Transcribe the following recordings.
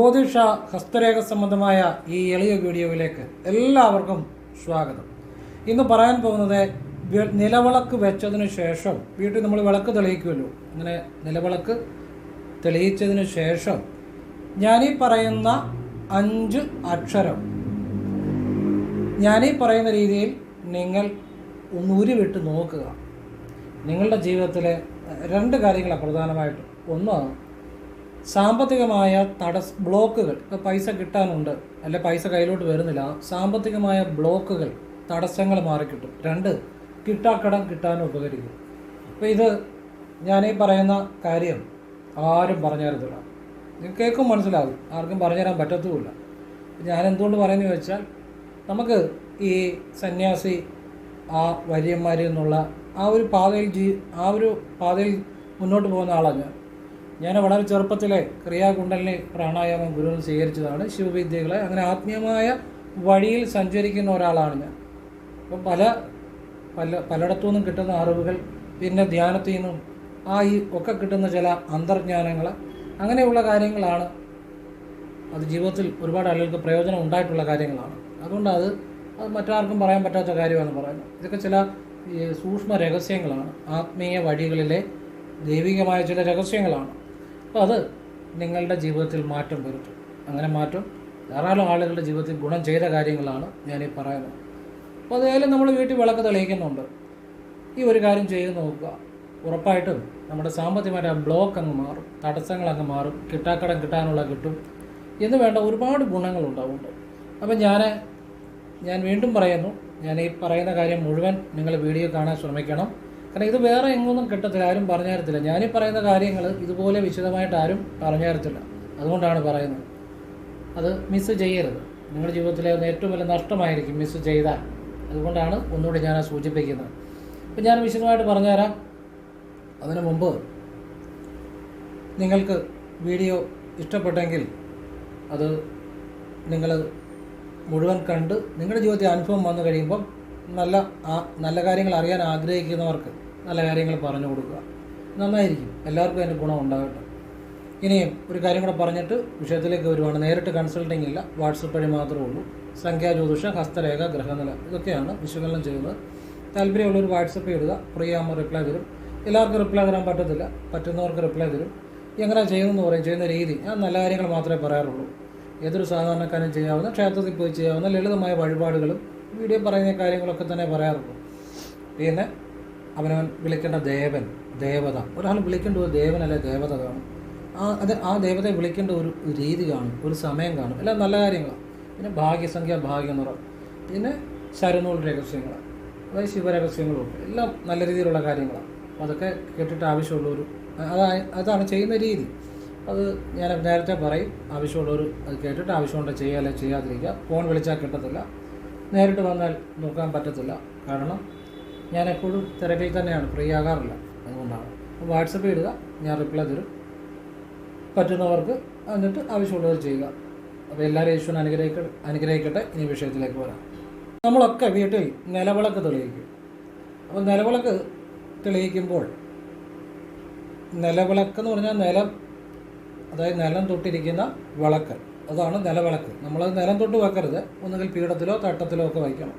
ജ്യോതിഷ ഹസ്തരേഖ സംബന്ധമായ ഈ എളിയ വീഡിയോയിലേക്ക് എല്ലാവർക്കും സ്വാഗതം. ഇന്ന് പറയാൻ പോകുന്നത് നിലവിളക്ക് വെച്ചതിന് ശേഷം വീട്ടിൽ നമ്മൾ വിളക്ക് തെളിയിക്കുമല്ലോ. അങ്ങനെ നിലവിളക്ക് തെളിയിച്ചതിന് ശേഷം ഞാനീ പറയുന്ന അഞ്ച് അക്ഷരം ഞാനീ പറയുന്ന രീതിയിൽ നിങ്ങൾ ഒന്ന് ഉരുവിട്ട് നോക്കുക. നിങ്ങളുടെ ജീവിതത്തിലെ രണ്ട് കാര്യങ്ങളാണ് പ്രധാനമായിട്ടും. ഒന്ന് സാമ്പത്തികമായ തടസ് ബ്ലോക്കുകൾ ഇപ്പോൾ പൈസ കിട്ടാനുണ്ട് അല്ലെ പൈസ കയ്യിലോട്ട് വരുന്നില്ല സാമ്പത്തികമായ ബ്ലോക്കുകൾ തടസ്സങ്ങൾ മാറിക്കിട്ടും. രണ്ട് കിട്ടാക്കടം കിട്ടാനും ഉപകരിക്കും. അപ്പോൾ ഇത് ഞാനീ പറയുന്ന കാര്യം ആരും പറഞ്ഞു തരത്തില്ല നിങ്ങൾക്ക് കേൾക്കും മനസ്സിലാകും. ആർക്കും പറഞ്ഞു തരാൻ പറ്റത്തുമില്ല. ഞാൻ എന്തുകൊണ്ട് പറയുന്നത് വെച്ചാൽ നമുക്ക് ഈ സന്യാസി ആ വലിയന്മാരിൽ നിന്നുള്ള ആ ഒരു പാതയിൽ ജീ ആ ഒരു പാതയിൽ മുന്നോട്ട് പോകുന്ന ആളാണ് ഞാൻ. ഞാൻ വളരെ ചെറുപ്പത്തിലെ ക്രിയാകുണ്ടലിനി പ്രാണായാമം ഗുരുവിൽ സ്വീകരിച്ചതാണ്. ശിവവിദ്യകളെ അങ്ങനെ ആത്മീയമായ വഴിയിൽ സഞ്ചരിക്കുന്ന ഒരാളാണ് ഞാൻ. അപ്പം പല പല പലയിടത്തു നിന്നും കിട്ടുന്ന അറിവുകൾ പിന്നെ ധ്യാനത്തിൽ നിന്നും ആ ഈ ഒക്കെ കിട്ടുന്ന ചില അന്തർജ്ഞാനങ്ങൾ അങ്ങനെയുള്ള കാര്യങ്ങളാണ്. അത് ജീവിതത്തിൽ ഒരുപാട് ആളുകൾക്ക് പ്രയോജനം ഉണ്ടായിട്ടുള്ള കാര്യങ്ങളാണ്. അതുകൊണ്ട് അത് അത് മറ്റാർക്കും പറയാൻ പറ്റാത്ത കാര്യമാണെന്ന് പറയുന്നത് ഇതൊക്കെ ചില സൂക്ഷ്മ രഹസ്യങ്ങളാണ്. ആത്മീയ വഴികളിലെ ദൈവികമായ ചില രഹസ്യങ്ങളാണ്. അപ്പോൾ അത് നിങ്ങളുടെ ജീവിതത്തിൽ മാറ്റം വരുത്തും. അങ്ങനെ മാറ്റം. ധാരാളം ആളുകളുടെ ജീവിതത്തിൽ ഗുണം ചെയ്ത കാര്യങ്ങളാണ് ഞാനീ പറയുന്നത്. അപ്പോൾ അതായാലും നമ്മൾ വീട്ടിൽ വിളക്ക് തെളിയിക്കുന്നുണ്ട്. ഈ ഒരു കാര്യം ചെയ്ത് നോക്കുക. ഉറപ്പായിട്ടും നമ്മുടെ സാമ്പത്തികമായിട്ട് ആ ബ്ലോക്ക് അങ്ങ് മാറും. തടസ്സങ്ങൾ അങ്ങ് മാറും. കിട്ടാക്കടം കിട്ടാനുള്ള കിട്ടും. എന്ന് വേണ്ട ഒരുപാട് ഗുണങ്ങളുണ്ടാവുന്നുണ്ട് അപ്പം ഞാൻ ഞാൻ വീണ്ടും പറയുന്നു. ഞാൻ ഈ പറയുന്ന കാര്യം മുഴുവൻ നിങ്ങൾ വീഡിയോ കാണാൻ ശ്രമിക്കണം. കാരണം ഇത് വേറെ എങ്ങൊന്നും കിട്ടത്തില്ല ആരും പറഞ്ഞു തരത്തില്ല ഞാനീ പറയുന്ന കാര്യങ്ങൾ ഇതുപോലെ വിശദമായിട്ട് ആരും പറഞ്ഞു തരത്തില്ല അതുകൊണ്ടാണ് പറയുന്നത്. അത് മിസ് ചെയ്യരുത്. നിങ്ങളുടെ ജീവിതത്തിലെ ഏറ്റവും വലിയ നഷ്ടമായിരിക്കും മിസ് ചെയ്താൽ. അതുകൊണ്ടാണ് ഒന്നുകൂടി ഞാൻ സൂചിപ്പിക്കുന്നത്. അപ്പം ഞാൻ വിശദമായിട്ട് പറഞ്ഞുതരാം. അതിനു മുമ്പ് നിങ്ങൾക്ക് വീഡിയോ ഇഷ്ടപ്പെട്ടെങ്കിൽ അത് നിങ്ങൾ മുഴുവൻ കണ്ട് നിങ്ങളുടെ ജീവിതത്തിൽ അനുഭവം വന്നു കഴിയുമ്പോൾ നല്ല നല്ല കാര്യങ്ങൾ അറിയാൻ ആഗ്രഹിക്കുന്നവർക്ക് നല്ല കാര്യങ്ങൾ പറഞ്ഞു കൊടുക്കുക. നന്നായിരിക്കും. എല്ലാവർക്കും അതിന്റെ ഗുണം ഉണ്ടാകട്ടെ. ഇനിയും ഒരു കാര്യം കൂടെ പറഞ്ഞിട്ട് വിഷയത്തിലേക്ക് വരുവാണ്. നേരിട്ട് കൺസൾട്ടിംഗ് ഇല്ല. വാട്സപ്പ് വഴി മാത്രമേ ഉള്ളൂ. സംഖ്യാജ്യോതിഷ ഹസ്തരേഖ ഗ്രഹനില ഇതൊക്കെയാണ് വിശകലനം ചെയ്യുന്നത്. താല്പര്യമുള്ളവർ വാട്സപ്പ് ഇടുക. ഫ്രീ ആകുമ്പോൾ റിപ്ലൈ തരും. എല്ലാവർക്കും റിപ്ലൈ തരാൻ പറ്റത്തില്ല. പറ്റുന്നവർക്ക് റിപ്ലൈ തരും. എങ്ങനെ ചെയ്യുമെന്ന് പറയും. ചെയ്യുന്ന രീതി. ഞാൻ നല്ല കാര്യങ്ങൾ മാത്രമേ പറയാറുള്ളൂ. ഏതൊരു സാധാരണക്കാരനും ചെയ്യാവുന്ന ക്ഷേത്രത്തിൽ പോയി ചെയ്യാവുന്ന ലളിതമായ വഴിപാടുകളും വീഡിയോ പറയുന്ന കാര്യങ്ങളൊക്കെ തന്നെ പറയാറുള്ളൂ. പിന്നെ അവനവൻ വിളിക്കേണ്ട ദേവൻ ദേവത. ഒരാൾ വിളിക്കേണ്ട ഒരു ദേവനല്ല ദേവത കാണും. ആ അത് ആ ദേവതയെ വിളിക്കേണ്ട ഒരു രീതി കാണും ഒരു സമയം കാണും. എല്ലാം നല്ല കാര്യങ്ങളാണ് പിന്നെ ഭാഗ്യസംഖ്യ ഭാഗ്യനിറം പിന്നെ ശരണൂൾ രഹസ്യങ്ങൾ അതായത് ശിവരഹസ്യങ്ങളും ഒക്കെ എല്ലാം നല്ല രീതിയിലുള്ള കാര്യങ്ങളാണ് അതൊക്കെ കേട്ടിട്ട് ആവശ്യമുള്ളൊരു അതായത് അതാണ് ചെയ്യുന്ന രീതി. അത് ഞാൻ നേരത്തെ പറയും ആവശ്യമുള്ളവർ അത് കേട്ടിട്ട് ആവശ്യമുണ്ടോ ചെയ്യാല്ലേ ചെയ്യാതിരിക്കുക. ഫോൺ വിളിച്ചാൽ കിട്ടത്തില്ല. നേരിട്ട് വന്നാൽ നോക്കാൻ പറ്റത്തില്ല. കാരണം ഞാൻ എപ്പോഴും തിരക്കിൽ തന്നെയാണ് ഫ്രീ ആകാറില്ല. അതുകൊണ്ടാണ്. വാട്സപ്പ് ഇടുക ഞാൻ റിപ്ലൈ തരും. പറ്റുന്നവർക്ക് എന്നിട്ട് ആവശ്യമുള്ളവർ ചെയ്യുക. അപ്പോൾ എല്ലാവരും യേശുവിനെ അനുഗ്രഹിക്ക അനുഗ്രഹിക്കട്ടെ. ഇനി വിഷയത്തിലേക്ക് വരാം. നമ്മളൊക്കെ വീട്ടിൽ നിലവിളക്ക് തെളിയിക്കും. അപ്പോൾ നിലവിളക്ക് തെളിയിക്കുമ്പോൾ നിലവിളക്ക് എന്ന് പറഞ്ഞാൽ നിലം അതായത് നിലം തൊട്ടിരിക്കുന്ന വിളക്ക്. അതാണ് നിലവിളക്ക്. നമ്മളത് നിലം തൊട്ട് വെക്കരുത്. ഒന്നുകിൽ പീഠത്തിലോ തട്ടത്തിലോ ഒക്കെ വയ്ക്കണം.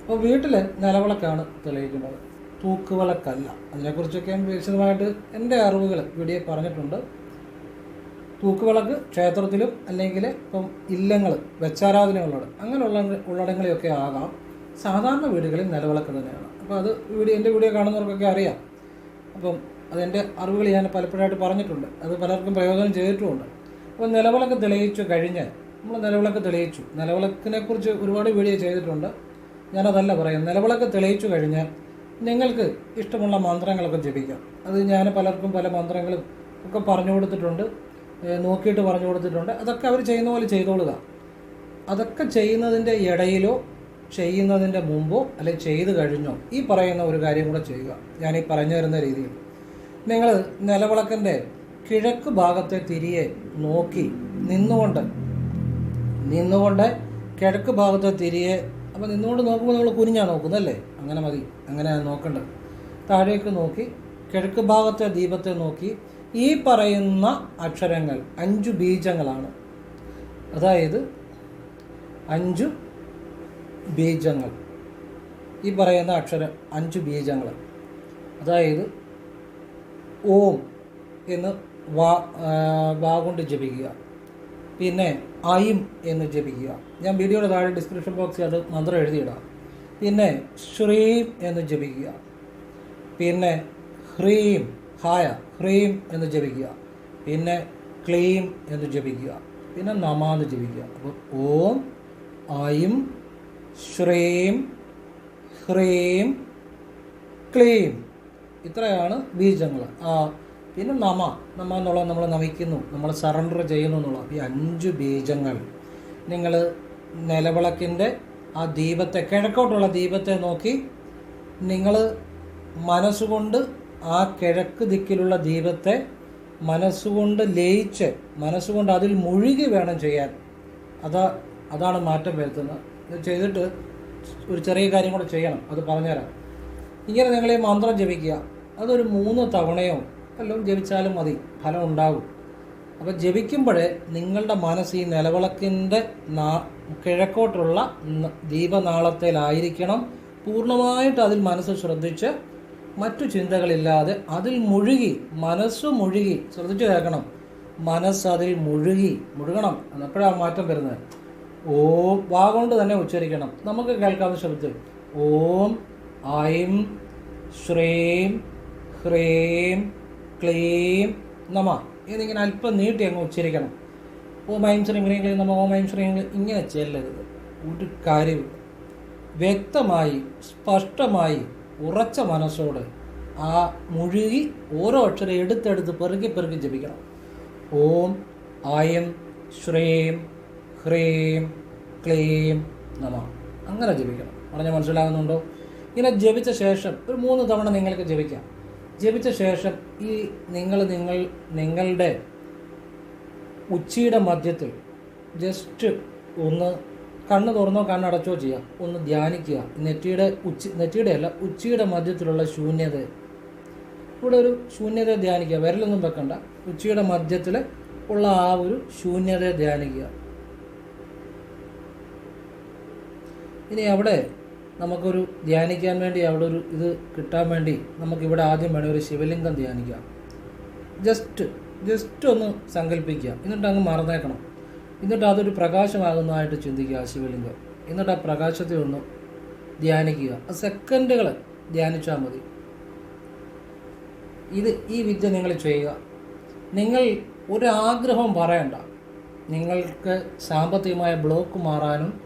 അപ്പോൾ വീട്ടിൽ നിലവിളക്കാണ് തെളിയിക്കുന്നത്. തൂക്കുവിളക്കല്ല. അതിനെക്കുറിച്ചൊക്കെ വിശദമായിട്ട് എന്റെ അറിവുകൾ ഇവിടെ പറഞ്ഞിട്ടുണ്ട്. തൂക്കുവിളക്ക് ക്ഷേത്രത്തിലും അല്ലെങ്കിൽ ഇപ്പം ഇല്ലങ്ങൾ വെച്ചാരാധനകളോട് അങ്ങനെയുള്ള ഉള്ളടങ്ങളിലൊക്കെ ആകാം. സാധാരണ വീടുകളിൽ നിലവിളക്ക് തന്നെയാണ്. അപ്പോൾ അത് വീഡിയോ എന്റെ വീഡിയോ കാണുന്നവർക്കൊക്കെ അറിയാം. അപ്പം അതെന്റെ അറിവുകൾ ഞാൻ പലപ്പോഴായിട്ട് പറഞ്ഞിട്ടുണ്ട്. അത് പലർക്കും പ്രയോജനം ചെയ്തിട്ടുമുണ്ട്. അപ്പോൾ നിലവിളക്ക് തെളിയിച്ചു കഴിഞ്ഞ് നമ്മൾ നിലവിളക്ക് തെളിയിച്ചു. നിലവിളക്കിനെ കുറിച്ച് ഒരുപാട് വീഡിയോ ചെയ്തിട്ടുണ്ട്. ഞാനതല്ല പറയാം നിലവിളക്ക് തെളിയിച്ചു കഴിഞ്ഞാൽ നിങ്ങൾക്ക് ഇഷ്ടമുള്ള മന്ത്രങ്ങളൊക്കെ ജപിക്കാം. അത് ഞാൻ പലർക്കും പല മന്ത്രങ്ങളും ഒക്കെ പറഞ്ഞു കൊടുത്തിട്ടുണ്ട്. നോക്കിയിട്ട് പറഞ്ഞു കൊടുത്തിട്ടുണ്ട്. അതൊക്കെ അവർ ചെയ്യുന്ന പോലെ ചെയ്തോളുക. അതൊക്കെ ചെയ്യുന്നതിന്റെ ഇടയിലോ ചെയ്യുന്നതിന്റെ മുമ്പോ അല്ലെങ്കിൽ ചെയ്ത് കഴിഞ്ഞോ ഈ പറയുന്ന ഒരു കാര്യം കൂടെ ചെയ്യുക. ഞാൻ ഈ പറഞ്ഞു തരുന്ന രീതിയിൽ. നിങ്ങൾ നിലവിളക്കിന്റെ കിഴക്ക് ഭാഗത്തെ തിരിയെ നോക്കി നിന്നുകൊണ്ട് നിന്നുകൊണ്ട് കിഴക്ക് ഭാഗത്തെ തിരിയെ അപ്പോൾ നിന്നുകൊണ്ട് നോക്കുമ്പോൾ നമ്മൾ കുനിഞ്ഞാണ് നോക്കുന്നത് അല്ലേ? അങ്ങനെ മതി അങ്ങനെ നോക്കേണ്ടത് താഴേക്ക് നോക്കി കിഴക്ക് ഭാഗത്തെ ദീപത്തെ നോക്കി ഈ പറയുന്ന അക്ഷരങ്ങൾ അഞ്ചു ബീജങ്ങളാണ്. അതായത് അഞ്ചു ബീജങ്ങൾ. ഈ പറയുന്ന അക്ഷരം അഞ്ചു ബീജങ്ങൾ. അതായത് ഓം എന്ന് വാ വാ കൊണ്ട് ജപിക്കുക. പിന്നെ ഐം എന്ന് ജപിക്കുക. ഞാൻ വീഡിയോയുടെ താഴെ ഡിസ്ക്രിപ്ഷൻ ബോക്സിൽ അത് മന്ത്രം എഴുതിയിടാം. പിന്നെ ശ്രീം എന്ന് ജപിക്കുക. പിന്നെ ഹ്രീം ഹായ ഹ്രീം എന്ന് ജപിക്കുക. പിന്നെ ക്ലീം എന്ന് ജപിക്കുക. പിന്നെ നമ എന്ന് ജപിക്കുക. അപ്പോൾ ഓം ഐം ശ്രീം ഹ്രീം ക്ലീം. ഇത്രയാണ് ബീജങ്ങൾ. ആ പിന്നെ നമ നമ എന്നുള്ളത് നമ്മൾ നമിക്കുന്നു നമ്മൾ സറണ്ടർ ചെയ്യുന്നു എന്നുള്ളത്. ഈ അഞ്ച് ബീജങ്ങൾ. നിങ്ങൾ നിലവിളക്കിന്റെ ആ ദീപത്തെ കിഴക്കോട്ടുള്ള ദീപത്തെ നോക്കി നിങ്ങൾ മനസ്സുകൊണ്ട് ആ കിഴക്ക് ദിക്കിലുള്ള ദീപത്തെ മനസ്സുകൊണ്ട് ലയിച്ച് മനസ്സുകൊണ്ട് അതിൽ മുഴുകി വേണം ചെയ്യാൻ. അതാ അതാണ് മാറ്റം വരുത്തുന്നത്. ഇത് ചെയ്തിട്ട് ഒരു ചെറിയ കാര്യം കൂടെ ചെയ്യണം. അത് പറഞ്ഞുതരാം. ഇങ്ങനെ നിങ്ങൾ ഈ മന്ത്രം ജപിക്കുക. അതൊരു മൂന്ന് തവണയോ വല്ലതും ജപിച്ചാലും മതി. ഫലം ഉണ്ടാകും. അപ്പോൾ ജപിക്കുമ്പോഴേ നിങ്ങളുടെ മനസ്സ് ഈ നിലവിളക്കിന്റെ നാ കിഴക്കോട്ടുള്ള ദീപനാളത്തിലായിരിക്കണം. പൂർണമായിട്ട് അതിൽ മനസ്സ് ശ്രദ്ധിച്ച് മറ്റു ചിന്തകളില്ലാതെ അതിൽ മുഴുകി മനസ്സ് മുഴുകി ശ്രദ്ധിച്ചു കേൾക്കണം. മനസ്സ് അതിൽ മുഴുകി മുഴുകണം. എന്നപ്പോഴാണ് മാറ്റം വരുന്നത്. ഓം വാ കൊണ്ട് തന്നെ ഉച്ചരിക്കണം. നമുക്ക് കേൾക്കാവുന്ന ശബ്ദത്തിൽ ഓം ഐം ശ്രീം ഹ്രീം ക്ലീം നമ ഇതിങ്ങനെ അല്പം നീട്ടി അങ്ങ് ഉച്ചരിക്കണം. ഓം ഐം ശ്രീം ഹ്രീം ക്ലീം നമ ഓം ഐം ശ്രീം ക്ലീം ഇങ്ങനെ ചെല്ലരുത്. ഒരു കാര്യമില്ല വ്യക്തമായി സ്പഷ്ടമായി ഉറച്ച മനസ്സോടെ ആ മുഴുകി ഓരോ അക്ഷരം എടുത്തെടുത്ത് പെറുക്കി പെറുക്കി ജപിക്കണം. ഓം ആയം ശ്രീം ഹ്രീം ക്ലീം നമ. അങ്ങനെ ജപിക്കണം. പറഞ്ഞ മനസ്സിലാകുന്നുണ്ടോ? ഇങ്ങനെ ജപിച്ച ശേഷം ഒരു മൂന്ന് തവണ നിങ്ങൾക്ക് ജപിക്കാം. ജപിച്ച ശേഷം ഈ നിങ്ങൾ നിങ്ങൾ നിങ്ങളുടെ ഉച്ചയുടെ മധ്യത്തിൽ ജസ്റ്റ് ഒന്ന് കണ്ണ് തുറന്നോ കണ്ണടച്ചോ ചെയ്യാം. ഒന്ന് ധ്യാനിക്കുക. നെറ്റിയുടെ ഉച്ച നെറ്റിയുടെ അല്ല ഉച്ചയുടെ മധ്യത്തിലുള്ള ശൂന്യത. ഇവിടെ ഒരു ശൂന്യത ധ്യാനിക്കുക. വിരലൊന്നും വെക്കണ്ട. ഉച്ചയുടെ മധ്യത്തിൽ ഉള്ള ആ ഒരു ശൂന്യത ധ്യാനിക്കുക. ഇനി അവിടെ നമുക്കൊരു ധ്യാനിക്കാൻ വേണ്ടി അവിടെ ഒരു ഇത് കിട്ടാൻ വേണ്ടി നമുക്കിവിടെ ആദ്യം വേണേൽ ഒരു ശിവലിംഗം ധ്യാനിക്കാം ജസ്റ്റ് ജസ്റ്റ് ഒന്ന് സങ്കല്പിക്കുക എന്നിട്ട് അങ്ങ് മറന്നേക്കണം. എന്നിട്ട് അതൊരു പ്രകാശമാകുന്നതായിട്ട് ചിന്തിക്കുക ആ ശിവലിംഗം. എന്നിട്ട് ആ പ്രകാശത്തെ ഒന്ന് ധ്യാനിക്കുക. ആ സെക്കൻഡുകൾ ധ്യാനിച്ചാൽ മതി. ഇത് ഈ വിദ്യ നിങ്ങൾ ചെയ്യുക. നിങ്ങൾ ഒരു ആഗ്രഹം പറയണ്ട. നിങ്ങൾക്ക് സാമ്പത്തികമായ ബ്ലോക്ക് മാറാനും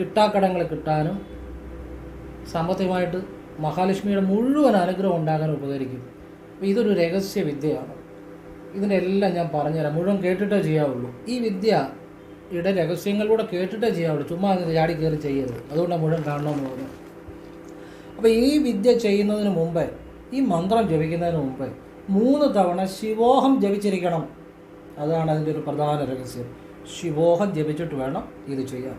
കിട്ടാക്കടങ്ങൾ കിട്ടാനും സാമ്പത്തികമായിട്ട് മഹാലക്ഷ്മിയുടെ മുഴുവൻ അനുഗ്രഹം ഉണ്ടാകാൻ ഉപകരിക്കും. അപ്പോൾ ഇതൊരു രഹസ്യ വിദ്യയാണ്. ഇതിന്റെ എല്ലാം ഞാൻ പറഞ്ഞുതരാം. മുഴുവൻ കേട്ടിട്ടേ ചെയ്യാവുള്ളൂ. ഈ വിദ്യ വിദ്യയുടെ രഹസ്യങ്ങളിലൂടെ കേട്ടിട്ടേ ചെയ്യാവുള്ളൂ. ചുമ്മാ അങ്ങനെ ചാടി കയറി ചെയ്യരുത്. അതുകൊണ്ടാണ് മുഴുവൻ കാണണമെന്ന് പറഞ്ഞു അപ്പോൾ ഈ വിദ്യ ചെയ്യുന്നതിന് മുമ്പേ ഈ മന്ത്രം ജപിക്കുന്നതിന് മുമ്പേ മൂന്ന് തവണ ശിവോഹം ജപിച്ചിരിക്കണം. അതാണ് അതിന്റെ ഒരു പ്രധാന രഹസ്യം. ശിവോഹം ജപിച്ചിട്ട് വേണം ഇത് ചെയ്യാൻ.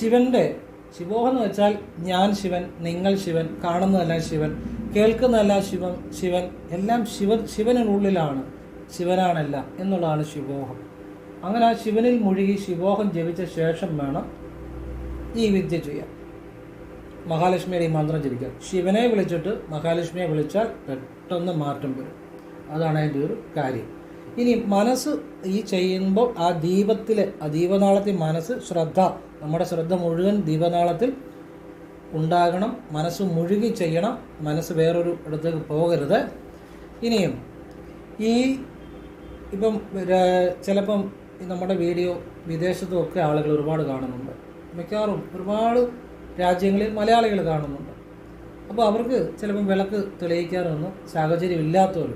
ശിവന്റെ ശിവോഹം എന്ന് വെച്ചാൽ ഞാൻ ശിവൻ നിങ്ങൾ ശിവൻ കാണുന്നതല്ല ശിവൻ കേൾക്കുന്നതല്ല ശിവൻ ശിവൻ എല്ലാം ശിവ ശിവനുള്ളിലാണ് ശിവനാണല്ല എന്നുള്ളതാണ് ശിവോഹം. അങ്ങനെ ആ ശിവനിൽ മുഴുകി ശിവോഹം ജപിച്ച ശേഷം വേണം ഈ വിദ്യ ചെയ്യാൻ. മഹാലക്ഷ്മിയുടെ ഈ മന്ത്രം ജപിക്കുക ശിവനെ വിളിച്ചിട്ട് മഹാലക്ഷ്മിയെ വിളിച്ചാൽ പെട്ടെന്ന് മാറ്റം വരും. അതാണ് അതിന്റെ ഒരു കാര്യം. ഇനി മനസ്സ് ഈ ചെയ്യുമ്പോൾ ആ ദീപത്തിൽ ആ ദീപനാളത്തിൽ മനസ്സ് ശ്രദ്ധ നമ്മുടെ ശ്രദ്ധ മുഴുവൻ ദീപനാളത്തിൽ ഉണ്ടാകണം മനസ്സ് മുഴുകി ചെയ്യണം മനസ്സ് വേറൊരു ഇടത്തേക്ക് പോകരുത്. ഇനിയും ഈ ഇപ്പം ചിലപ്പം നമ്മുടെ വീഡിയോ വിദേശത്തും ഒക്കെ ആളുകൾ ഒരുപാട് കാണുന്നുണ്ട്. മിക്കവാറും ഒരുപാട് രാജ്യങ്ങളിൽ മലയാളികൾ കാണുന്നുണ്ട്. അപ്പോൾ അവർക്ക് ചിലപ്പം വിളക്ക് തെളിയിക്കാനൊന്നും സാഹചര്യം ഇല്ലാത്തവർ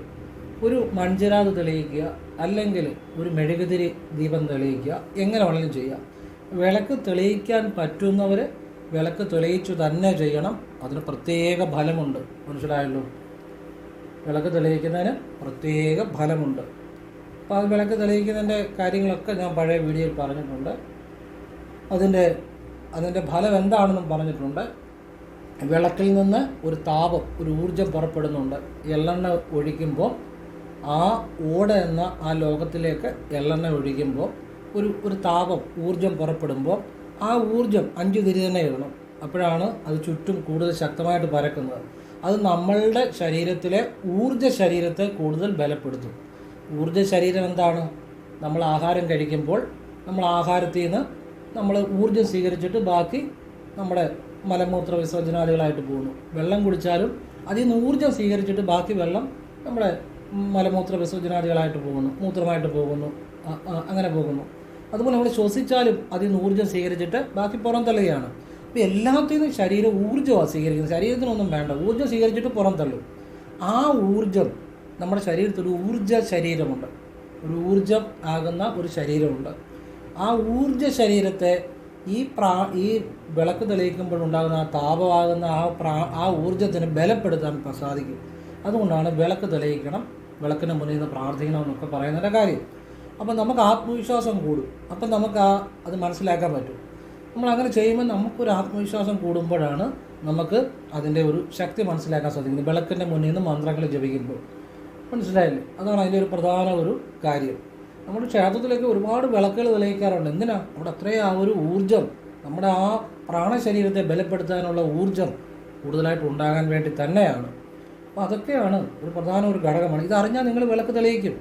ഒരു മൺചിരാത് തെളിയിക്കുക അല്ലെങ്കിൽ ഒരു മെഴുകുതിരി ദീപം തെളിയിക്കുക എങ്ങനെ വേണമെങ്കിലും ചെയ്യാം. വിളക്ക് തെളിയിക്കാൻ പറ്റുന്നവർ വിളക്ക് തെളിയിച്ചു തന്നെ ചെയ്യണം. അതിന് പ്രത്യേക ഫലമുണ്ട്. മനസ്സിലായല്ലോ വിളക്ക് തെളിയിക്കുന്നതിന് പ്രത്യേക ഫലമുണ്ട്. അപ്പോൾ അത് വിളക്ക് തെളിയിക്കുന്നതിന്റെ കാര്യങ്ങളൊക്കെ ഞാൻ പഴയ വീഡിയോയിൽ പറഞ്ഞിട്ടുണ്ട്. അതിന്റെ അതിന്റെ ഫലം എന്താണെന്നും പറഞ്ഞിട്ടുണ്ട്. വിളക്കിൽ നിന്ന് ഒരു താപം ഒരു ഊർജം പുറപ്പെടുന്നുണ്ട്. എള്ളെണ്ണ ഒഴിക്കുമ്പോൾ ആ ഓട എന്ന ആ ലോകത്തിലേക്ക് എള്ളെണ്ണ ഒഴിക്കുമ്പോൾ ഒരു ഒരു താപം ഊർജം പുറപ്പെടുമ്പോൾ ആ ഊർജം അഞ്ച് തിരി തന്നെ ഇടണം. അപ്പോഴാണ് അത് ചുറ്റും കൂടുതൽ ശക്തമായിട്ട് പരക്കുന്നത്. അത് നമ്മളുടെ ശരീരത്തിലെ ഊർജ ശരീരത്തെ കൂടുതൽ ബലപ്പെടുത്തും. ഊർജ ശരീരം എന്താണ്? നമ്മൾ ആഹാരം കഴിക്കുമ്പോൾ നമ്മൾ ആഹാരത്തിൽ നിന്ന് നമ്മൾ ഊർജം സ്വീകരിച്ചിട്ട് ബാക്കി നമ്മുടെ മലമൂത്ര വിസർജനാദികളായിട്ട് പോകുന്നു. വെള്ളം കുടിച്ചാലും അതിൽ നിന്ന് ഊർജം സ്വീകരിച്ചിട്ട് ബാക്കി വെള്ളം നമ്മുടെ മലമൂത്ര വിസർജനാദികളായിട്ട് പോകുന്നു മൂത്രമായിട്ട് പോകുന്നു അങ്ങനെ പോകുന്നു. അതുപോലെ നമ്മൾ ശ്വസിച്ചാലും അതിൽ നിന്ന് ഊർജം സ്വീകരിച്ചിട്ട് ബാക്കി പുറം തള്ളുകയാണ്. അപ്പോൾ എല്ലാത്തിൽ നിന്നും ശരീരം ഊർജമാണ് സ്വീകരിക്കുന്നത്. ശരീരത്തിനൊന്നും വേണ്ട ഊർജം സ്വീകരിച്ചിട്ട് പുറം തള്ളും. ആ ഊർജം നമ്മുടെ ശരീരത്തിൽ ഒരു ഊർജ ശരീരമുണ്ട്. ഒരു ഊർജം ആകുന്ന ഒരു ശരീരമുണ്ട്. ആ ഊർജ ശരീരത്തെ ഈ പ്രാ ഈ വിളക്ക് തെളിയിക്കുമ്പോഴുണ്ടാകുന്ന ആ താപമാകുന്ന ആ പ്രാ ആ ഊർജത്തിന് ബലപ്പെടുത്താൻ സാധിക്കും. അതുകൊണ്ടാണ് വിളക്ക് തെളിയിക്കണം. വിളക്കിന് മുന്നിൽ നിന്ന് പ്രാർത്ഥിക്കണം എന്നൊക്കെ പറയുന്നതിന്റെ കാര്യം. അപ്പം നമുക്ക് ആത്മവിശ്വാസം കൂടും. അപ്പം നമുക്ക് ആ അത് മനസ്സിലാക്കാൻ പറ്റും. നമ്മൾ അങ്ങനെ ചെയ്യുമ്പോൾ നമുക്കൊരു ആത്മവിശ്വാസം കൂടുമ്പോഴാണ് നമുക്ക് അതിന്റെ ഒരു ശക്തി മനസ്സിലാക്കാൻ സാധിക്കുന്നത്. വിളക്കിന്റെ മുന്നിൽ നിന്ന് മന്ത്രങ്ങൾ ജപിക്കുമ്പോൾ. മനസ്സിലായില്ലേ? അതാണ് അതിന്റെ ഒരു പ്രധാന ഒരു കാര്യം. നമ്മുടെ ക്ഷേത്രത്തിലേക്ക് ഒരുപാട് വിളക്കുകൾ തെളിയിക്കാറുണ്ട്. എന്തിനാ? അവിടെ അത്രയും ആ ഒരു ഊർജം നമ്മുടെ ആ പ്രാണശരീരത്തെ ബലപ്പെടുത്താനുള്ള ഊർജം കൂടുതലായിട്ട് ഉണ്ടാകാൻ വേണ്ടി തന്നെയാണ്. അപ്പോൾ അതൊക്കെയാണ് ഒരു പ്രധാന ഒരു ഘടകമാണ്. ഇതറിഞ്ഞാൽ നിങ്ങൾ വിളക്ക് തെളിയിക്കും.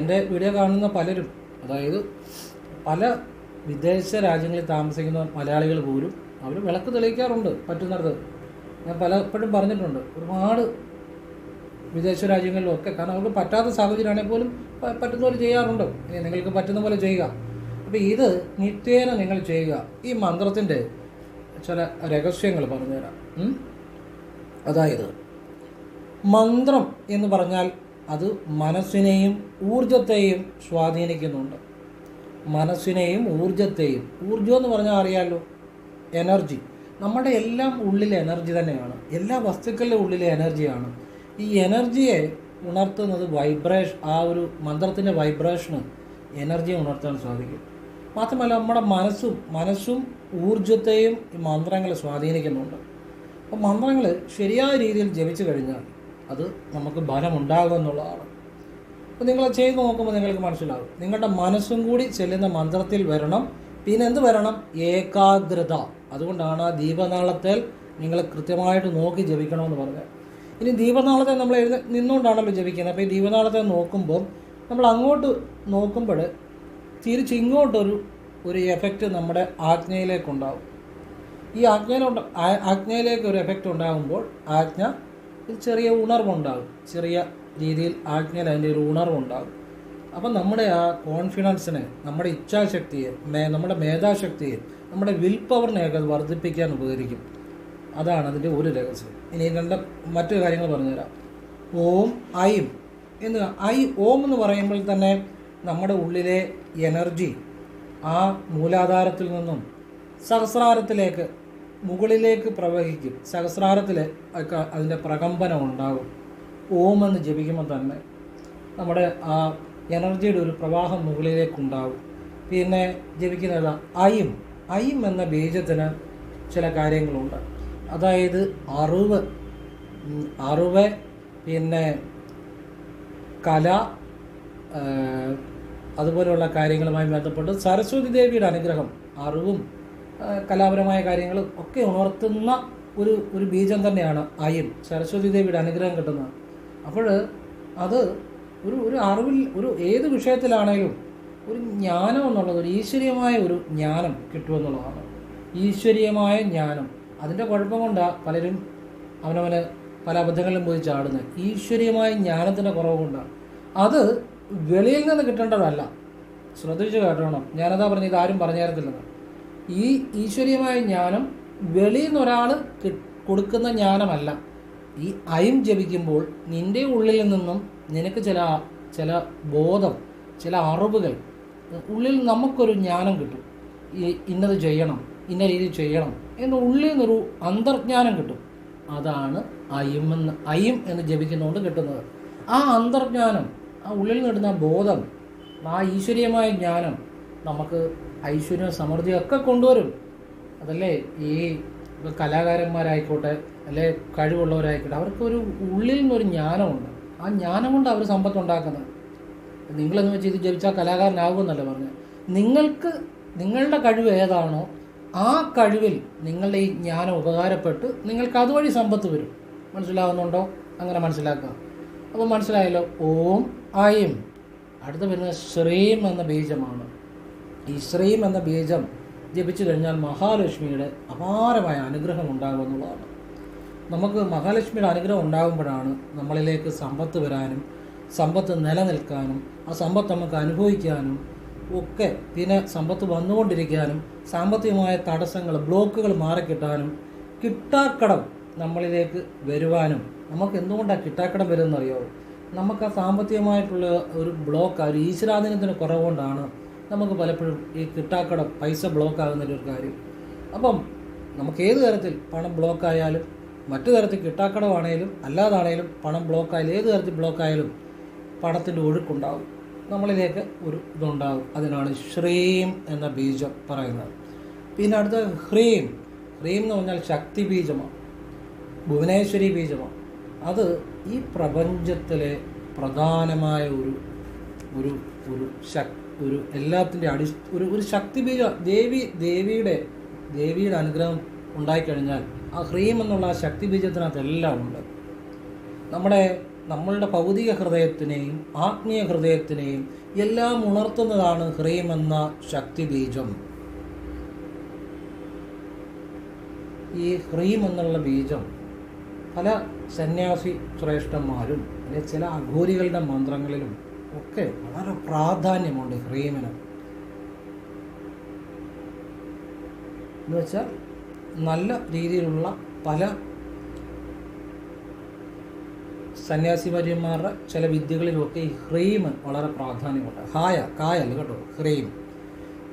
എന്റെ വീഡിയോ കാണുന്ന പലരും അതായത് പല വിദേശ രാജ്യങ്ങളിൽ താമസിക്കുന്ന മലയാളികൾ പോലും അവർ വിളക്ക് തെളിയിക്കാറുണ്ട് പറ്റുന്നിടത്ത്. ഞാൻ പലപ്പോഴും പറഞ്ഞിട്ടുണ്ട് ഒരുപാട് വിദേശ രാജ്യങ്ങളിലൊക്കെ കാരണം അവർക്ക് പറ്റാത്ത സാഹചര്യമാണെങ്കിൽ പോലും പറ്റുന്ന പോലെ ചെയ്യാറുണ്ട്. നിങ്ങൾക്ക് പറ്റുന്ന പോലെ ചെയ്യുക. അപ്പോൾ ഇത് നിത്യേന നിങ്ങൾ ചെയ്യുക. ഈ മന്ത്രത്തിന്റെ ചില രഹസ്യങ്ങൾ പറഞ്ഞുതരാം? അതായത് മന്ത്രം എന്ന് പറഞ്ഞാൽ അത് മനസ്സിനെയും ഊർജത്തെയും സ്വാധീനിക്കുന്നുണ്ട്. മനസ്സിനെയും ഊർജത്തെയും ഊർജം എന്ന് പറഞ്ഞാൽ അറിയാമല്ലോ എനർജി. നമ്മുടെ എല്ലാം ഉള്ളിലെ എനർജി തന്നെയാണ്. എല്ലാ വസ്തുക്കളുടെ ഉള്ളിലെ എനർജിയാണ്. ഈ എനർജിയെ ഉണർത്തുന്നത് വൈബ്രേഷൻ ആ ഒരു മന്ത്രത്തിന്റെ വൈബ്രേഷന് എനർജിയെ ഉണർത്താൻ സാധിക്കും. മാത്രമല്ല നമ്മുടെ മനസ്സും മനസ്സും ഊർജത്തെയും ഈ മന്ത്രങ്ങളെ സ്വാധീനിക്കുന്നുണ്ട്. അപ്പോൾ മന്ത്രങ്ങൾ ശരിയായ രീതിയിൽ ജപിച്ചു കഴിഞ്ഞാൽ അത് നമുക്ക് ബലമുണ്ടാകും എന്നുള്ളതാണ്. അപ്പോൾ നിങ്ങൾ ചെയ്ത് നോക്കുമ്പോൾ നിങ്ങൾക്ക് മനസ്സിലാകും. നിങ്ങളുടെ മനസ്സും കൂടി ചെല്ലുന്ന മന്ത്രത്തിൽ വരണം. പിന്നെ എന്ത് വരണം? ഏകാഗ്രത. അതുകൊണ്ടാണ് ആ ദീപനാളത്തിൽ നിങ്ങൾ കൃത്യമായിട്ട് നോക്കി ജപിക്കണമെന്ന് പറഞ്ഞത്. ഇനി ദീപനാളത്തെ നമ്മൾ എഴുതി നിന്നുകൊണ്ടാണല്ലോ ജപിക്കുന്നത്. അപ്പോൾ ഈ ദീപനാളത്തെ നോക്കുമ്പോൾ നമ്മൾ അങ്ങോട്ട് നോക്കുമ്പോൾ തിരിച്ചിങ്ങോട്ടൊരു ഒരു എഫക്റ്റ് നമ്മുടെ ആജ്ഞയിലേക്കുണ്ടാവും. ഈ ആജ്ഞയിലുണ്ട് ആജ്ഞയിലേക്ക് ഒരു എഫക്റ്റ് ഉണ്ടാകുമ്പോൾ ആജ്ഞ ഒരു ചെറിയ ഉണർവുണ്ടാകും. ചെറിയ രീതിയിൽ ആജ്ഞയിൽ അതിന്റെ ഒരു ഉണർവുണ്ടാകും. അപ്പം നമ്മുടെ ആ കോൺഫിഡൻസിനെ നമ്മുടെ ഇച്ഛാശക്തിയെ മേ നമ്മുടെ മേധാശക്തിയെ നമ്മുടെ വിൽ പവറിനെയൊക്കെ അത് വർദ്ധിപ്പിക്കാൻ ഉപകരിക്കും. അതാണ് അതിന്റെ ഒരു രഹസ്യം. ഇനി രണ്ട് മറ്റു കാര്യങ്ങൾ പറഞ്ഞുതരാം. ഓം ഐം എന്ന് ഐ ഓം എന്ന് പറയുമ്പോൾ തന്നെ നമ്മുടെ ഉള്ളിലെ എനർജി ആ മൂലാധാരത്തിൽ നിന്നും സഹസ്രാരത്തിലേക്ക് മുകളിലേക്ക് പ്രവഹിക്കും. സഹസ്രാരത്തിൽ ഒക്കെ അതിന്റെ പ്രകമ്പനം ഉണ്ടാകും. ഓം എന്ന് ജപിക്കുമ്പോൾ തന്നെ നമ്മുടെ ആ എനർജിയുടെ ഒരു പ്രവാഹം മുകളിലേക്ക് ഉണ്ടാകും പിന്നെ ജപിക്കുന്നത് ഐം ഐം എന്ന ബീജത്തിന് ചില കാര്യങ്ങളുണ്ട്. അതായത് അറിവ്. അറിവ് പിന്നെ കല അതുപോലെയുള്ള കാര്യങ്ങളുമായി ബന്ധപ്പെട്ട് സരസ്വതി ദേവിയുടെ അനുഗ്രഹം. അറിവും കലാപരമായ കാര്യങ്ങളും ഒക്കെ ഉണർത്തുന്ന ഒരു ഒരു ബീജം തന്നെയാണ് അയം സരസ്വതി ദേവിയുടെ അനുഗ്രഹം കിട്ടുന്നത്. അപ്പോൾ അത് ഒരു ഒരു അറിവിൽ ഒരു ഏത് വിഷയത്തിലാണെങ്കിലും ഒരു ജ്ഞാനം എന്നുള്ളത് ഒരു ഈശ്വരീയമായ ഒരു ജ്ഞാനം കിട്ടുമെന്നുള്ളതാണ്. ഈശ്വരീയമായ ജ്ഞാനം. അതിന്റെ കുഴപ്പം കൊണ്ടാണ് പലരും അവനവന് പല അബദ്ധങ്ങളിലും പോയി ചാടുന്നത്. ഈശ്വരീയമായ ജ്ഞാനത്തിന്റെ കുറവ് കൊണ്ടാണ് അത് വെളിയിൽ നിന്ന് കിട്ടേണ്ടതല്ല. ശ്രദ്ധിച്ച് കേട്ടോണം. ഞാനതാ പറഞ്ഞത് ഇതാരും പറഞ്ഞു തരത്തില്ലെന്ന് ഈ ഈശ്വരീയമായ ജ്ഞാനം വെളിയിൽ നിന്നൊരാൾ കൊടുക്കുന്ന ജ്ഞാനമല്ല. ഈ അയം ജപിക്കുമ്പോൾ നിന്റെ ഉള്ളിൽ നിന്നും നിനക്ക് ചില ചില ബോധം ചില അറിവുകൾ ഉള്ളിൽ നമുക്കൊരു ജ്ഞാനം കിട്ടും. ഈ ഇന്നത് ചെയ്യണം ഇന്ന രീതിയിൽ ചെയ്യണം എന്ന ഉള്ളിൽ നിന്നൊരു അന്തർജ്ഞാനം കിട്ടും. അതാണ് അയും എന്ന് അയും എന്ന് ജപിക്കുന്നതുകൊണ്ട് കിട്ടുന്നത്. ആ അന്തർജ്ഞാനം ആ ഉള്ളിൽ നിന്ന് കിട്ടുന്ന ബോധം ആ ഈശ്വരീയമായ ജ്ഞാനം നമുക്ക് ഐശ്വര്യം സമൃദ്ധിയൊക്കെ കൊണ്ടുവരും. അതല്ലേ? ഈ കലാകാരന്മാരായിക്കോട്ടെ അല്ലെ കഴിവുള്ളവരായിക്കോട്ടെ അവർക്ക് ഒരു ഉള്ളിൽ നിന്നൊരു ജ്ഞാനമുണ്ട്. ആ ജ്ഞാനം കൊണ്ട് അവർ സമ്പത്ത് ഉണ്ടാക്കുന്നത്. നിങ്ങളെന്ന് വെച്ച് ഇത് ജപിച്ചാൽ കലാകാരനാകുമെന്നല്ല പറഞ്ഞത് നിങ്ങൾക്ക് നിങ്ങളുടെ കഴിവ് ഏതാണോ ആ കഴിവിൽ നിങ്ങളുടെ ഈ ജ്ഞാനം ഉപകാരപ്പെട്ട് നിങ്ങൾക്ക് അതുവഴി സമ്പത്ത് വരും. മനസ്സിലാവുന്നുണ്ടോ? അങ്ങനെ മനസ്സിലാക്കുക അപ്പോൾ മനസ്സിലായല്ലോ? ഓം ആയും. അടുത്ത് വരുന്നത് ശ്രീം എന്ന ബീജമാണ്. ഈ ശ്രീം എന്ന ബീജം ജപിച്ചു കഴിഞ്ഞാൽ മഹാലക്ഷ്മിയുടെ അപാരമായ അനുഗ്രഹം ഉണ്ടാകുമെന്നുള്ളതാണ് നമുക്ക് മഹാലക്ഷ്മിയുടെ അനുഗ്രഹം ഉണ്ടാകുമ്പോഴാണ് നമ്മളിലേക്ക് സമ്പത്ത് വരാനും സമ്പത്ത് നിലനിൽക്കാനും ആ സമ്പത്ത് നമുക്ക് അനുഭവിക്കാനും ഒക്കെ പിന്നെ സമ്പത്ത് വന്നുകൊണ്ടിരിക്കാനും സാമ്പത്തികമായ തടസ്സങ്ങൾ ബ്ലോക്കുകൾ മാറിക്കിട്ടാനും കിട്ടാക്കടം നമ്മളിലേക്ക് വരുവാനും നമുക്ക് എന്തുകൊണ്ടാണ് കിട്ടാക്കടം വരുമെന്നറിയോ നമുക്ക് ആ സാമ്പത്തികമായിട്ടുള്ള ഒരു ബ്ലോക്ക് ആ ഒരു ഈശ്വരാധീനത്തിന് കുറവുകൊണ്ടാണ് നമുക്ക് പലപ്പോഴും ഈ കിട്ടാക്കടം പൈസ ബ്ലോക്ക് ആകുന്നൊരു കാര്യം. അപ്പം നമുക്ക് ഏത് തരത്തിൽ പണം ബ്ലോക്ക് ആയാലും മറ്റു തരത്തിൽ കിട്ടാക്കടമാണേലും അല്ലാതാണേലും പണം ബ്ലോക്ക് ആയാലും ഏത് തരത്തിൽ ബ്ലോക്ക് ആയാലും പണത്തിന്റെ ഒഴുക്കുണ്ടാവും നമ്മളിലേക്ക് ഒരു ഇതുണ്ടാകും. അതിനാണ് ശ്രീം എന്ന ബീജം പറയുന്നത്. പിന്നെ അടുത്ത ഹ്രീം. ഹ്രീം എന്ന് പറഞ്ഞാൽ ശക്തി ബീജമാണ്. ഭുവനേശ്വരി ബീജമാണ്. അത് ഈ പ്രപഞ്ചത്തിലെ പ്രധാനമായ ഒരു ഒരു ഒരു ശക് ഒരു എല്ലാത്തിന്റെ അടി ഒരു ഒരു ശക്തി ബീജ ദേവി ദേവിയുടെ ദേവിയുടെ അനുഗ്രഹം ഉണ്ടായിക്കഴിഞ്ഞാൽ ആ ഹ്രീം എന്നുള്ള ആ ശക്തി ബീജത്തിനകത്ത് എല്ലാം ഉണ്ട്. നമ്മുടെ നമ്മളുടെ ഭൗതിക ഹൃദയത്തിനെയും ആത്മീയ ഹൃദയത്തിനെയും എല്ലാം ഉണർത്തുന്നതാണ് ഹ്രീം എന്ന ശക്തി ബീജം. ഈ ഹ്രീം എന്നുള്ള ബീജം പല സന്യാസി ശ്രേഷ്ഠന്മാരും അല്ലെങ്കിൽ ചില അഘോരികളുടെ മന്ത്രങ്ങളിലും ഒക്കെ വളരെ പ്രാധാന്യമുണ്ട് ഹ്രീമിന് എന്ന് വെച്ചാൽ നല്ല രീതിയിലുള്ള പല സന്യാസിമാര്യന്മാരുടെ ചില വിദ്യകളിലൊക്കെ ഈ ഹ്രീം വളരെ പ്രാധാന്യമുണ്ട്. ഹായ കായല്ല കേട്ടോ? ഹ്രീം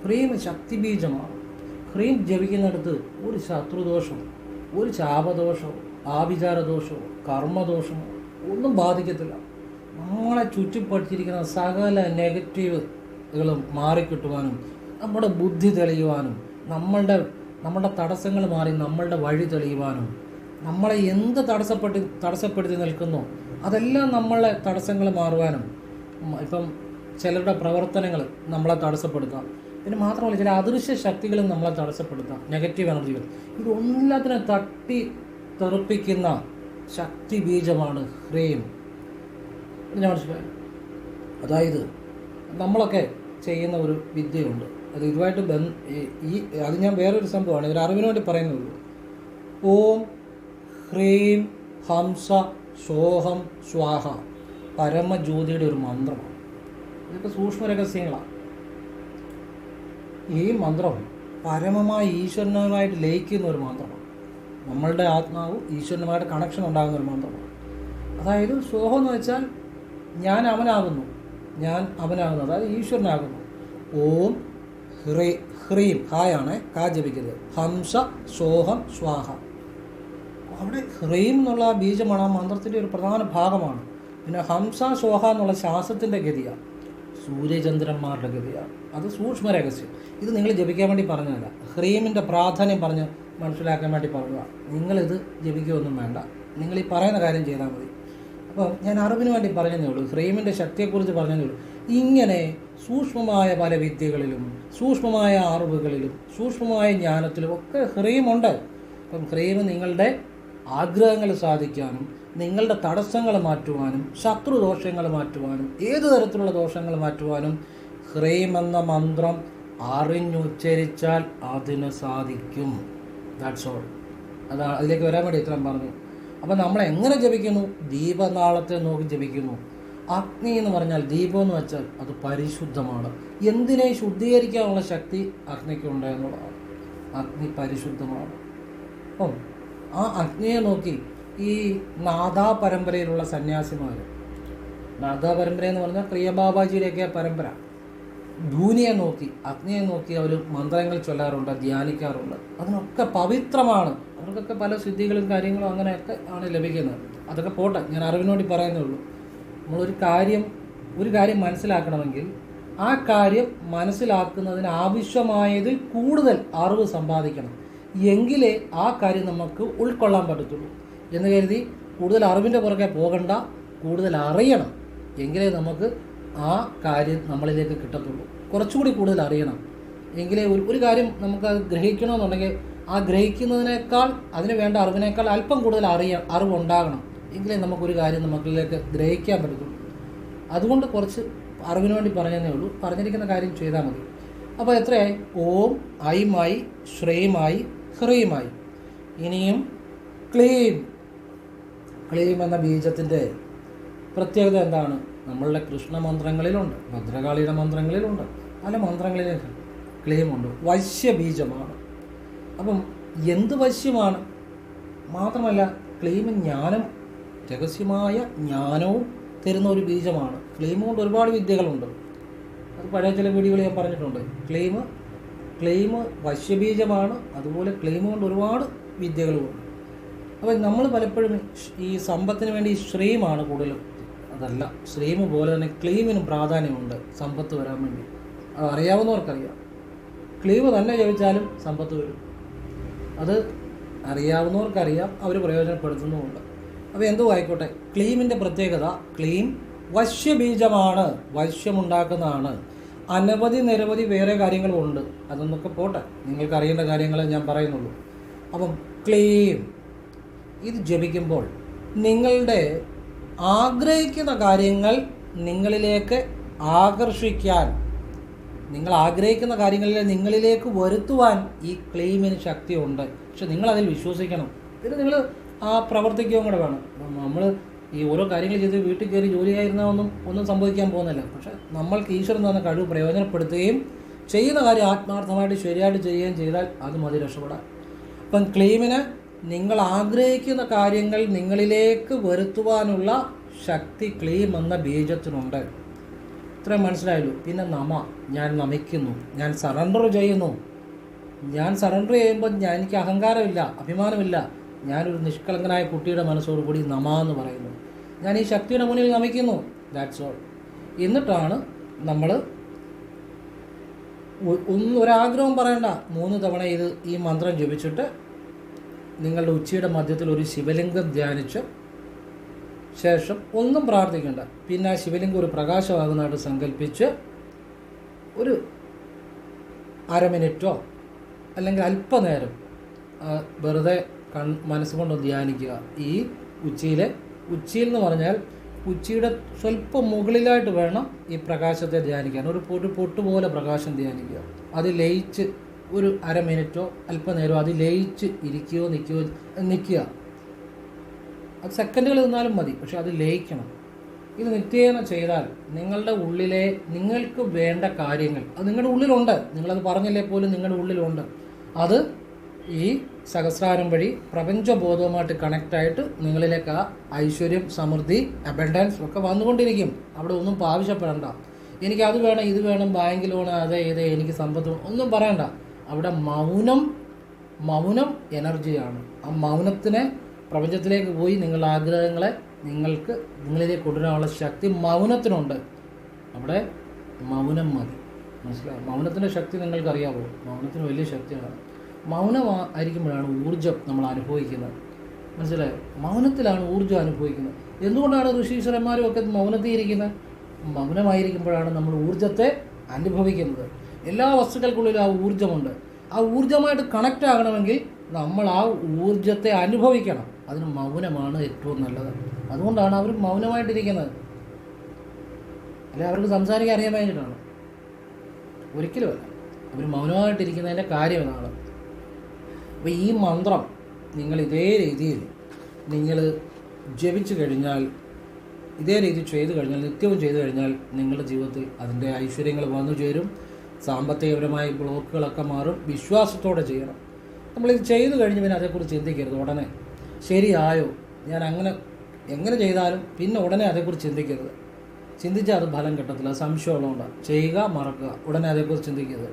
ഹ്രീം ശക്തിബീജമാണ്. ഹ്രീം ജപിക്കുന്നിടത്ത് ഒരു ശത്രുദോഷവും ഒരു ശാപദോഷവും ആഭിചാരദോഷവും കർമ്മദോഷമോ ഒന്നും ബാധിക്കത്തില്ല. നമ്മളെ ചുറ്റിപ്പറ്റിയിരിക്കുന്ന സകല നെഗറ്റീവുകളും മാറിക്കിട്ടുവാനും നമ്മുടെ ബുദ്ധി തെളിയുവാനും നമ്മളുടെ നമ്മുടെ തടസ്സങ്ങൾ മാറി നമ്മളുടെ വഴി തെളിയുവാനും നമ്മളെ എന്ത് തടസ്സപ്പെട്ട് തടസ്സപ്പെടുത്തി നിൽക്കുന്നു അതെല്ലാം നമ്മളെ തടസ്സങ്ങൾ മാറുവാനും ഇപ്പം ചിലരുടെ പ്രവർത്തനങ്ങൾ നമ്മളെ തടസ്സപ്പെടുത്താം. പിന്നെ മാത്രമല്ല ചില അദൃശ്യ ശക്തികളും നമ്മളെ തടസ്സപ്പെടുത്താം. നെഗറ്റീവ് എനർജികൾ ഇതൊന്നില്ലാത്തിനെ തട്ടി തെറിപ്പിക്കുന്ന ശക്തി ബീജമാണ് ഹ്രീം ഞാൻ മനസ്സിലായി. അതായത് നമ്മളൊക്കെ ചെയ്യുന്ന ഒരു വിദ്യയുണ്ട്. അത് ഇതുമായിട്ട് ബന്ധ ഈ അത് ഞാൻ വേറൊരു സംഭവമാണ്. ഒരു അറിവിന് വേണ്ടി പറയുന്നുള്ളൂ. ഓം ഹ്രീം ഹംസ സോഹം സ്വാഹ പരമജ്യോതിയുടെ ഒരു മന്ത്രമാണ്. ഇതൊക്കെ സൂക്ഷ്മ രഹസ്യങ്ങളാണ്. ഈ മന്ത്രം പരമമായ ഈശ്വരനുമായിട്ട് ലയിക്കുന്ന ഒരു മന്ത്രമാണ്. നമ്മളുടെ ആത്മാവ് ഈശ്വരനുമായിട്ട് കണക്ഷൻ ഉണ്ടാകുന്ന ഒരു മന്ത്രമാണ്. അതായത് സോഹം എന്ന് വെച്ചാൽ ഞാൻ അവനാകുന്നു. ഞാൻ അവനാകുന്നു. അതായത് ഈശ്വരനാകുന്നു. ഓം ഹ്രീ ഹ്രീം ഹായാണ് കാ ജപിക്കുന്നത്. ഹംസ സോഹം സ്വാഹ. അവിടെ ഹ്രീം എന്നുള്ള ബീജമാണ് ആ മന്ത്രത്തിന്റെ ഒരു പ്രധാന ഭാഗമാണ്. പിന്നെ ഹംസ സോഹ എന്നുള്ള ശ്വാസത്തിന്റെ ഗതിയാണ്. സൂര്യചന്ദ്രന്മാരുടെ ഗതിയാണ്. അത് സൂക്ഷ്മ രഹസ്യം. ഇത് നിങ്ങൾ ജപിക്കാൻ വേണ്ടി പറഞ്ഞതല്ല. ഹ്രീമിന്റെ പ്രാധാന്യം പറഞ്ഞ് മനസ്സിലാക്കാൻ വേണ്ടി പറഞ്ഞതാണ്. നിങ്ങളിത് ജപിക്കുകയൊന്നും വേണ്ട. നിങ്ങൾ ഈ പറയുന്ന കാര്യം ചെയ്താൽ മതി. അപ്പോൾ ഞാൻ അറിവിന് വേണ്ടി പറഞ്ഞതേ ഉള്ളൂ. ഫ്രെയിമിന്റെ ശക്തിയെക്കുറിച്ച് പറഞ്ഞതേ ഉള്ളൂ. ഇങ്ങനെ സൂക്ഷ്മമായ പല വിദ്യകളിലും സൂക്ഷ്മമായ അറിവുകളിലും സൂക്ഷ്മമായ ജ്ഞാനത്തിലും ഒക്കെ ഹ്രീമുണ്ട് അപ്പം ഹ്രീം നിങ്ങളുടെ ആഗ്രഹങ്ങൾ സാധിക്കാനും നിങ്ങളുടെ തടസ്സങ്ങൾ മാറ്റുവാനും ശത്രു ദോഷങ്ങൾ മാറ്റുവാനും ഏതു തരത്തിലുള്ള ദോഷങ്ങൾ മാറ്റുവാനും ഹ്രീം എന്ന മന്ത്രം അറിഞ്ഞുച്ചരിച്ചാൽ അതിന് സാധിക്കും. ദാറ്റ്സ് ഓൾ അതാണ് അതിലേക്ക് വരാൻ വേണ്ടി ഇത്രയും പറഞ്ഞു. അപ്പം നമ്മൾ എങ്ങനെ ജപിക്കുന്നു? ദീപനാളത്തെ നോക്കി ജപിക്കുന്നു. അഗ്നി എന്ന് പറഞ്ഞാൽ ദീപം എന്ന് വെച്ചാൽ അത് പരിശുദ്ധമാണ്. എന്തിനെ ശുദ്ധീകരിക്കാനുള്ള ശക്തി അഗ്നിക്കുണ്ട് എന്നുള്ളതാണ്. അഗ്നി പരിശുദ്ധമാണ്. അപ്പം ആ അഗ്നിയെ നോക്കി ഈ നാദാ പരമ്പരയിലുള്ള സന്യാസിമാർ നാദാ പരമ്പര എന്ന് പറഞ്ഞാൽ പ്രിയ ബാബാജിയുടെയൊക്കെ പരമ്പര. ധൂനിയെ നോക്കി അഗ്നിയെ നോക്കി അവർ മന്ത്രങ്ങൾ ചൊല്ലാറുണ്ട് ധ്യാനിക്കാറുണ്ട്. അതിനൊക്കെ പവിത്രമാണ്. അവർക്കൊക്കെ പല സിദ്ധികളും കാര്യങ്ങളും അങ്ങനെയൊക്കെ ആണ് ലഭിക്കുന്നത്. അതൊക്കെ പോട്ടെ ഞാൻ അറിവിനോടി പറയുന്നേ ഉള്ളൂ. നമ്മളൊരു കാര്യം ഒരു കാര്യം മനസ്സിലാക്കണമെങ്കിൽ ആ കാര്യം മനസ്സിലാക്കുന്നതിന് ആവശ്യമായതിൽ കൂടുതൽ അറിവ് സമ്പാദിക്കണം. എങ്കിലേ ആ കാര്യം നമുക്ക് ഉൾക്കൊള്ളാൻ പറ്റത്തുള്ളൂ. എന്ന് കരുതി കൂടുതൽ അറിവിന്റെ പുറകെ പോകണ്ട കൂടുതൽ അറിയണം. എങ്കിലേ നമുക്ക് ആ കാര്യം നമ്മളിലേക്ക് കിട്ടത്തുള്ളൂ. കുറച്ചുകൂടി കൂടുതൽ അറിയണം. എങ്കിലേ ഒരു ഒരു കാര്യം നമുക്ക് അത് ഗ്രഹിക്കണമെന്നുണ്ടെങ്കിൽ ആ ഗ്രഹിക്കുന്നതിനേക്കാൾ അതിന് വേണ്ട അറിവിനേക്കാൾ അല്പം കൂടുതൽ അറിയ അറിവുണ്ടാകണം. എങ്കിലേ നമുക്കൊരു കാര്യം നമുക്കിലേക്ക് ഗ്രഹിക്കാൻ പറ്റത്തുള്ളൂ. അതുകൊണ്ട് കുറച്ച് അറിവിന് വേണ്ടി പറഞ്ഞതേ ഉള്ളൂ. പറഞ്ഞിരിക്കുന്ന കാര്യം ചെയ്താൽ മതി. അപ്പോൾ എത്രയായി? ഓം ഐമായി ശ്രേയുമായി ഹ്രീമായി. ഇനിയും ക്ലീം. ക്ലീം എന്ന ബീജത്തിന്റെ പ്രത്യേകത എന്താണ്? നമ്മളുടെ കൃഷ്ണ മന്ത്രങ്ങളിലുണ്ട് ഭദ്രകാളിയുടെ മന്ത്രങ്ങളിലുണ്ട് പല മന്ത്രങ്ങളിലും ക്ലെയിമുണ്ട്. വശ്യബീജമാണ്. അപ്പം എന്ത് വശ്യമാണ്? മാത്രമല്ല ക്ലെയിമും ജ്ഞാനം രഹസ്യമായ ജ്ഞാനവും തരുന്ന ഒരു ബീജമാണ്. ക്ലെയിം കൊണ്ട് ഒരുപാട് വിദ്യകളുണ്ട്. അത് പഴയ ചില വീഡിയോകൾ ഞാൻ പറഞ്ഞിട്ടുണ്ട്. ക്ലെയിം ക്ലെയിം വശ്യബീജമാണ്. അതുപോലെ ക്ലെയിം കൊണ്ട് ഒരുപാട് വിദ്യകളുമുണ്ട്. അപ്പോൾ നമ്മൾ പലപ്പോഴും ഈ സമ്പത്തിന് വേണ്ടി ശ്രീമാണ് കൂടുതലും അതല്ല ശ്രീം പോലെ തന്നെ ക്ലീമിനും പ്രാധാന്യമുണ്ട് സമ്പത്ത് വരാൻ വേണ്ടി. അത് അറിയാവുന്നവർക്കറിയാം. ക്ലീവ് തന്നെ ചോദിച്ചാലും സമ്പത്ത് വരും. അത് അറിയാവുന്നവർക്കറിയാം അവർ പ്രയോജനപ്പെടുത്തുന്നുമുണ്ട്. അപ്പോൾ എന്തോ ആയിക്കോട്ടെ ക്ലീമിന്റെ പ്രത്യേകത ക്ലീം വശ്യബീജമാണ് വശ്യമുണ്ടാക്കുന്നതാണ്. അനവധി നിരവധി വേറെ കാര്യങ്ങളുമുണ്ട് അതൊന്നൊക്കെ പോട്ടെ നിങ്ങൾക്ക് അറിയേണ്ട കാര്യങ്ങൾ ഞാൻ പറയുന്നുള്ളൂ. അപ്പം ക്ലീം ഇത് ജപിക്കുമ്പോൾ നിങ്ങളുടെ ആഗ്രഹിക്കുന്ന കാര്യങ്ങൾ നിങ്ങളിലേക്ക് ആകർഷിക്കാൻ നിങ്ങൾ ആഗ്രഹിക്കുന്ന കാര്യങ്ങളിൽ നിങ്ങളിലേക്ക് വരുത്തുവാൻ ഈ ക്ലെയിമിന് ശക്തിയുണ്ട്. പക്ഷെ നിങ്ങൾ അതിൽ വിശ്വസിക്കണം. പിന്നെ നിങ്ങൾ ആ പ്രവർത്തിക്കുകയും കൂടെ വേണം. നമ്മൾ ഈ ഓരോ കാര്യങ്ങൾ ചെയ്ത് വീട്ടിൽ കയറി ജോലിയായിരുന്ന ഒന്നും ഒന്നും സംഭവിക്കാൻ പോകുന്നില്ല. പക്ഷെ നമ്മൾക്ക് ഈശ്വരൻ തന്ന കഴിവ് പ്രയോജനപ്പെടുത്തുകയും ചെയ്യുന്ന കാര്യം ആത്മാർത്ഥമായിട്ട് ശരിയായിട്ട് ചെയ്യുകയും ചെയ്താൽ അത് മതി രക്ഷപ്പെടാൻ. അപ്പം ക്ലെയിമിന് നിങ്ങൾ ആഗ്രഹിക്കുന്ന കാര്യങ്ങൾ നിങ്ങളിലേക്ക് വരുത്തുവാനുള്ള ശക്തി ക്ലീം എന്ന ബീജത്തിനുണ്ട്. ഇത്രയും മനസ്സിലായല്ലോ. പിന്നെ നമ ഞാൻ നമിക്കുന്നു. ഞാൻ സറണ്ടർ ചെയ്യുന്നു. ഞാൻ സറണ്ടർ ചെയ്യുമ്പോൾ ഞാൻ എനിക്ക് അഹങ്കാരമില്ല അഭിമാനമില്ല. ഞാനൊരു നിഷ്കളങ്കനായ കുട്ടിയുടെ മനസ്സോടുകൂടി നമ എന്ന് പറയുന്നു. ഞാൻ ഈ ശക്തിയുടെ മുന്നിൽ നമിക്കുന്നു. ദാറ്റ്സ് ഓൾ എന്നിട്ടാണ് നമ്മൾ ഒന്നും ഒരാഗ്രഹം പറയണ്ട. മൂന്ന് തവണ ഇത് ഈ മന്ത്രം ജപിച്ചിട്ട് നിങ്ങളുടെ ഉച്ചയുടെ മധ്യത്തിൽ ഒരു ശിവലിംഗം ധ്യാനിച്ച് ശേഷം ഒന്നും പ്രാർത്ഥിക്കേണ്ട. പിന്നെ ആ ശിവലിംഗം ഒരു പ്രകാശമാകുന്നതായിട്ട് സങ്കല്പിച്ച് ഒരു അര മിനിറ്റോ അല്ലെങ്കിൽ അല്പനേരം വെറുതെ കൺ മനസ്സുകൊണ്ട് ധ്യാനിക്കുക. ഈ ഉച്ചയിലെ ഉച്ചയിൽ എന്ന് പറഞ്ഞാൽ ഉച്ചയുടെ സ്വല്പം മുകളിലായിട്ട് വേണം ഈ പ്രകാശത്തെ ധ്യാനിക്കാൻ. ഒരു പൊട്ട് പൊട്ടുപോലെ പ്രകാശം ധ്യാനിക്കുക. അത് ലയിച്ച് ഒരു അര മിനിറ്റോ അല്പനേരോ അത് ലയിച്ച് ഇരിക്കുകയോ നിൽക്കുകയോ നിൽക്കുക. അത് സെക്കൻഡുകൾ നിന്നാലും മതി പക്ഷെ അത് ലയിക്കണം. ഇത് നിത്യേന ചെയ്താൽ നിങ്ങളുടെ ഉള്ളിലെ നിങ്ങൾക്ക് വേണ്ട കാര്യങ്ങൾ അത് നിങ്ങളുടെ ഉള്ളിലുണ്ട് നിങ്ങളത് പറഞ്ഞില്ലേ പോലും നിങ്ങളുടെ ഉള്ളിലുണ്ട് അത് ഈ സഹസ്രാരം വഴി പ്രപഞ്ചബോധവുമായിട്ട് കണക്റ്റായിട്ട് നിങ്ങളിലേക്ക് ആ ഐശ്വര്യം സമൃദ്ധി അബൻഡൻസ് ഒക്കെ വന്നുകൊണ്ടിരിക്കും. അവിടെ ഒന്നും ആവശ്യപ്പെടേണ്ട എനിക്ക് അത് വേണം ഇത് വേണം ബാങ്ക് ലോൺ അതെ ഇത് എനിക്ക് സമ്പത്ത് ഒന്നും പറയണ്ട. അവിടെ മൗനം മൗനം എനർജിയാണ്. ആ മൗനത്തിനെ പ്രപഞ്ചത്തിലേക്ക് പോയി നിങ്ങൾ ആഗ്രഹങ്ങളെ നിങ്ങൾക്ക് നിങ്ങളിലേക്ക് കൊണ്ടുവരാനുള്ള ശക്തി മൗനത്തിനുണ്ട്. അവിടെ മൗനം മതി. മനസ്സിലായി? മൗനത്തിന്റെ ശക്തി നിങ്ങൾക്കറിയാവോ? മൗനത്തിന് വലിയ ശക്തിയാണ്. മൗനം ആയിരിക്കുമ്പോഴാണ് ഊർജം നമ്മൾ അനുഭവിക്കുന്നത്. മനസ്സിലായോ? മൗനത്തിലാണ് ഊർജം അനുഭവിക്കുന്നത്. എന്തുകൊണ്ടാണ് ഋഷീശ്വരന്മാരും ഒക്കെ മൗനത്തിൽ ഇരിക്കുന്നത്? മൗനമായിരിക്കുമ്പോഴാണ് നമ്മൾ ഊർജത്തെ അനുഭവിക്കുന്നത്. എല്ലാ വസ്തുക്കൾക്കുള്ളിലും ആ ഊർജമുണ്ട്. ആ ഊർജമായിട്ട് കണക്റ്റ് ആകണമെങ്കിൽ നമ്മൾ ആ ഊർജത്തെ അനുഭവിക്കണം. അതിന് മൗനമാണ് ഏറ്റവും നല്ലത്. അതുകൊണ്ടാണ് അവർ മൗനമായിട്ടിരിക്കുന്നത്. അല്ലെ അവർക്ക് സംസാരിക്കാൻ അറിയാൻ വേണ്ടിയിട്ടാണ്. ഒരിക്കലുമല്ല അവർ മൗനമായിട്ടിരിക്കുന്നതിന്റെ കാര്യം എന്നാണ് അപ്പോൾ ഈ മന്ത്രം നിങ്ങൾ ഇതേ രീതിയിൽ നിങ്ങൾ ജപിച്ചു കഴിഞ്ഞാൽ ഇതേ രീതി ചെയ്തു കഴിഞ്ഞാൽ നിത്യവും ചെയ്തു കഴിഞ്ഞാൽ നിങ്ങളുടെ ജീവിതത്തിൽ അതിന്റെ ഐശ്വര്യങ്ങൾ വന്നു ചേരും. സാമ്പത്തികപരമായ ബ്ലോക്കുകളൊക്കെ മാറും. വിശ്വാസത്തോടെ ചെയ്യണം. നമ്മളിത് ചെയ്തു കഴിഞ്ഞ് പിന്നെ അതേക്കുറിച്ച് ചിന്തിക്കരുത്. ഉടനെ ശരിയായോ? ഞാൻ അങ്ങനെ എങ്ങനെ ചെയ്താലും പിന്നെ ഉടനെ അതേക്കുറിച്ച് ചിന്തിക്കരുത്. ചിന്തിച്ചാൽ അത് ഫലം കിട്ടത്തില്ല. സംശയമുള്ളതുകൊണ്ടാണ് ചെയ്യുക മറക്കുക. ഉടനെ അതേക്കുറിച്ച് ചിന്തിക്കരുത്.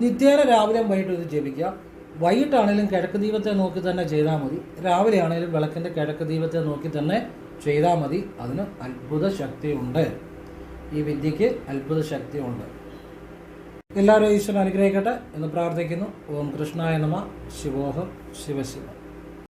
നിത്യേന രാവിലെയും വൈകിട്ടും ഇത് ജപിക്കുക. വൈകിട്ടാണെങ്കിലും കിഴക്ക് ദീപത്തെ നോക്കി തന്നെ ചെയ്താൽ മതി. രാവിലെ ആണെങ്കിലും വിളക്കിന്റെ കിഴക്ക് ദീപത്തെ നോക്കി തന്നെ ചെയ്താൽ മതി. അതിന് അത്ഭുത ശക്തിയുണ്ട്. ഈ വിദ്യയ്ക്ക് അത്ഭുത ശക്തിയുണ്ട്. എല്ലാവരും ഈശ്വരൻ അനുഗ്രഹിക്കട്ടെ എന്ന് പ്രാർത്ഥിക്കുന്നു. ഓം കൃഷ്ണായ നമ. ശിവോഹം. ശിവശിവ.